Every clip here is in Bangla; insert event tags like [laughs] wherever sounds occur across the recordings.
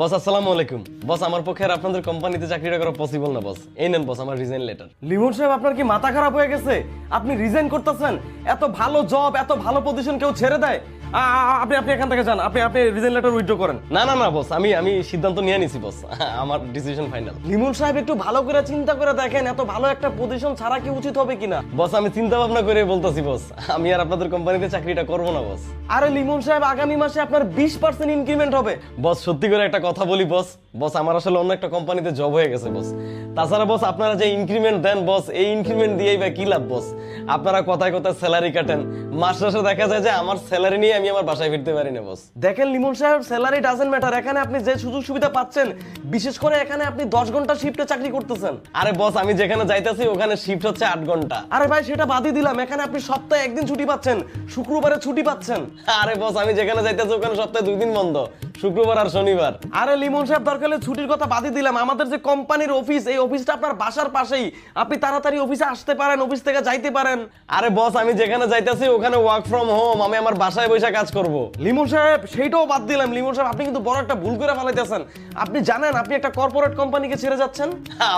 বস, আসসালামু আলাইকুম। বস, আমার পক্ষে আপনাদের কোম্পানিতে চাকরিটা করা পসিবল না, বস। এই নেন, বস, আমার রিজাইন লেটার লিমন সাহেব, আপনার কি মাথা খারাপ হয়ে গেছে? আপনি রিজাইন করতেছেন? এত ভালো জব এত ভালো পজিশন কেউ ছেড়ে দেয়? আপনি আপনি এখান থেকে যান। আপনি আপনি রিজাইন লেটার উইথড্র করেন। না না না বস আমি আমি সিদ্ধান্ত নিয়ে নিছি বস [laughs] আমার ডিসিশন ফাইনাল লিমন সাহেব একটু ভালো করে চিন্তা করে দেখেন এত ভালো একটা পজিশন ছাড়া কি উচিত হবে কিনা? বস আমি চিন্তা ভাবনা করে বলতাছি বস [laughs] আমি আর আপনাদের কোম্পানিতে চাকরিটা করব না বস আরে লিমন সাহেব আগামী মাসে আপনার বিশ পার্সেন্ট ইনক্রিমেন্ট হবে। বস সত্যি করে একটা কথা বলি বস বস আমার আসলে অন্য একটা কোম্পানিতে জব হয়ে গেছে বস তাছাড়া বস আপনারা যে ইনক্রিমেন্ট দেন বস এই ইনক্রিমেন্ট দিয়েই বা কি লাভ বস আপনারা কথায় কথায় স্যালারি কাটেন। মাস মাসে দেখা যায় যে আমার স্যালারি নিয়ে আমি আমার বাসায় ফিরতে পারি না বস দেখেন লিমন সাহেব স্যালারি ডাজেন্ট ম্যাটার এখানে আপনি যে সুযোগ সুবিধা পাচ্ছেন বিশেষ করে এখানে আপনি দশ ঘণ্টা শিফটে চাকরি করতেছেন। আরে বস আমি যেখানে যাইতেছি ওখানে শিফট হচ্ছে আট ঘণ্টা। আরে ভাই সেটা বাদই দিলাম। এখানে আপনি সপ্তাহে একদিন ছুটি পাচ্ছেন শুক্রবারে ছুটি পাচ্ছেন। আরে বস আমি যেখানে যাইতেছি ওখানে সপ্তাহে দুই দিন বন্ধ। শুক্রবার আর শনিবার। আরে লিমন সাহেব, দরকার ছুটির কথা বাদই দিলাম। আমাদের যে কোম্পানির অফিস, এই অফিসটা আপনার বাসার পাশেই। আপনি তাড়াতাড়ি অফিসে আসতে পারেন, অফিস থেকে যাইতে পারেন। আরে বস, আমি যেখানে যাইতেছি, ওখানে ওয়ার্ক ফ্রম হোম আমি আমার বাসায় বসে কাজ করব। লিমন সাহেব, সেইটাও বাদ দিলাম। লিমন সাহেব, আপনি কিন্তু বড় একটা ভুল করে ফেলাইতেছেন। আপনি জানেন, আপনি একটা কর্পোরেট কোম্পানিকে ছেড়ে যাচ্ছেন?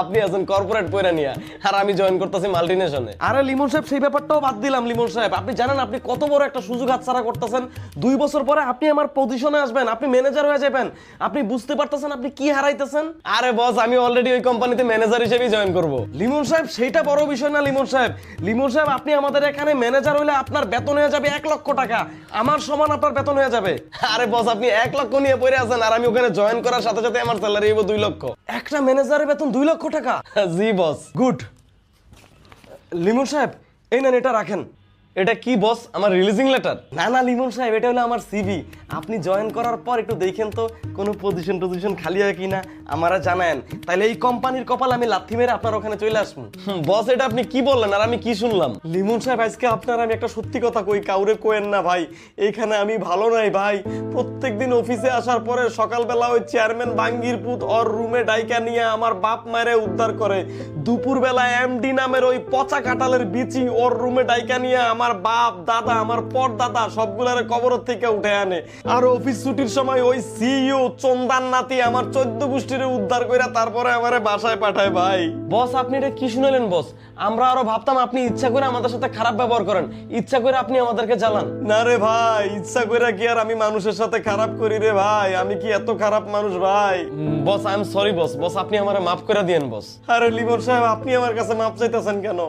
আপনি আছেন কর্পোরেট পয়রা নিয়া। আর আমি জয়েন করতেছি মাল্টিনেশনে আরে লিমন সাহেব, সেই ব্যাপারটাও বাদ দিলাম, লিমন সাহেব। আপনি জানেন, আপনি কত বড় একটা সুযোগ হাতছাড়া করতেছেন। দুই বছর পরে আপনি আমার পজিশনে আসবেন, আপনি ম্যানেজার হয়ে যাবেন। আপনি বুঝতে পারতেছেন আপনি কি হারাইতেছেন? আরে বস আমি অলরেডি ওই কোম্পানিতে ম্যানেজার হিসেবেই জয়েন করব। লিমন সাহেব, সেইটা বড় বিষয় না লিমন সাহেব। লিমন সাহেব, আপনি আমাদের এখানে ম্যানেজার হলে আপনার বেতন হয়ে যাবে এক লক্ষ টাকা। আমার সমান আপনার বেতন হয়ে যাবে। আরে বস আপনি এক লক্ষ নিয়ে পড়ে আছেন আর আমি ওখানে জয়েন করার সাথে সাথে আমার স্যালারি হইব দুই লক্ষ। একটা ম্যানেজারের বেতন দুই লক্ষ টাকা? [laughs] জি বস গুড লিমন সাহেব, এই নেন এটা রাখেন। এটা কি বস আমার রিলিজিং লেটার না না লিমন সাহেব এটা হলো আমার সিভি আপনি জয়েন করার পর একটু দেখেন তো কোনো পজিশন টজিশন খালি হয় কিনা আমারা জানায়েন। তাহলে এই কোম্পানির কপাল আমি লাথি মেরে আপনার ওখানে চলে আসব। বস এটা আপনি কি বললেন? আর আমি কি শুনলাম? লিমন সাহেব আজকে আপনার আমি একটা সত্যি কথা কই কাউরে কোয়েন না ভাই। এইখানে আমি ভালো নাই ভাই। প্রত্যেকদিন অফিসে আসার পরে সকালবেলা ওই চেয়ারম্যান বাঙ্গির পুত ওর রুমে ডাইকা নিয়ে আমার বাপ মায়েরে উদ্ধার করে। দুপুর বেলা এমডি নামের ওই পচা কাঁঠালের বিচি ওর রুমে ডাইকা নিয়ে আমার বাপ দাদা আমার পর দাদা সবগুলারে কবর থেকে উঠে আনে। আর অফিস ছুটির সময় ওই সিইও চন্দান নাতি আমার চোদ্দ গোষ্ঠীর উদ্ধার করে তারপরে আমারে বাসায় পাঠায় ভাই। বস আপনি এটা কি শুনলেন বস? আমরা আরও ভাবতাম আপনি ইচ্ছা করে আমাদের সাথে খারাপ ব্যবহার করেন। ইচ্ছা করে আপনি আমাদেরকে জ্বালান। না রে ভাই ইচ্ছা করে কি আর আমি মানুষের সাথে খারাপ করি রে ভাই? আমি কি এত খারাপ মানুষ ভাই? Boss I am sorry boss. Boss আপনি আমারে মাফ করে দিয়েন বস। আরে লিমন সাহেব আপনি আমার কাছে মাফ চাইতেছেন কেন?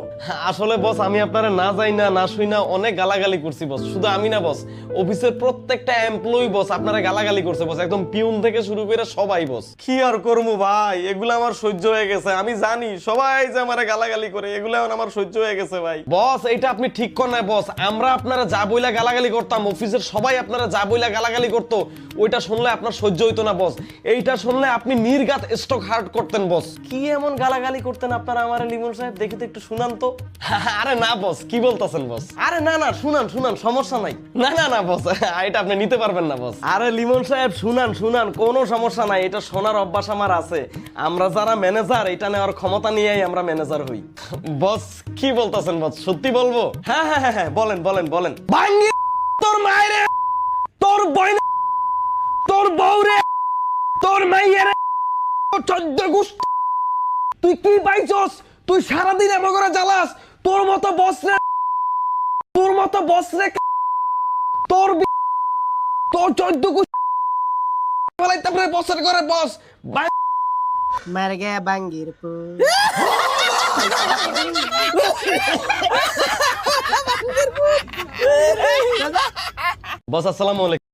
আসলে বস আমি আপনারা না যাই না না শুই না অনেক গালাগালি করছি বস শুধু আমি না বস অফিসের প্রত্যেকটা এমপ্লয়ি বস আপনারা গালাগালি করছে বস একদম পিউন থেকে শুরু করে সবাই বস কি আর করব, ভাই? এগুলো আমার সহ্য হয়ে গেছে। আমি জানি, সবাই যে আমার গালাগালি করে, এগুলো আমার সহ্য হয়ে গেছে, ভাই। বস এইটা আপনি ঠিক কর না বস আমরা আপনারা যা বইলা গালাগালি করতাম, অফিসের সবাই আপনারা যা বইলা গালাগালি করতো, ওইটা শুনলে আপনার সহ্য হইতো না বস এইটা শুনলে আপনি নির্গাত স্টক হার্ট করতেন বস কি এমন গালাগালি করতেন আপনারা আমার, লিমন সাহেব? দেখে তো একটু শুনান তো। [laughs] আরে না বস কি বলতাছেন বস আরে না না শুনান শুনান সমস্যা নাই। না না না বস এটা আপনি নিতে পারবেন না বস আরে লিমন সাহেব শুনান শুনান কোনো সমস্যা নাই এটা শোনার অভ্যাস আমার আছে। আমরা যারা ম্যানেজার এটা নেওয়ার ক্ষমতা নিয়েই আমরা ম্যানেজার হই। বস কি বলতাছেন বস সত্যি বলব? হ্যাঁ হ্যাঁ হ্যাঁ হ্যাঁ বলেন বলেন বলেন। ভাঙ্গি তোর মায়ের তোর বইনা তোর বউরে তোর মাইয়ের চোদ্দ গোষ্ঠী তুই কি পাইছস? তুই সারাদিন এমন করে জ্বালাস তোর মতো বস যত বস রে তোর তোর চোদ্দ বলাই তারপরে বসের ঘরে বস মার গে বাঙ্গির বস আসসালামু আলাইকুম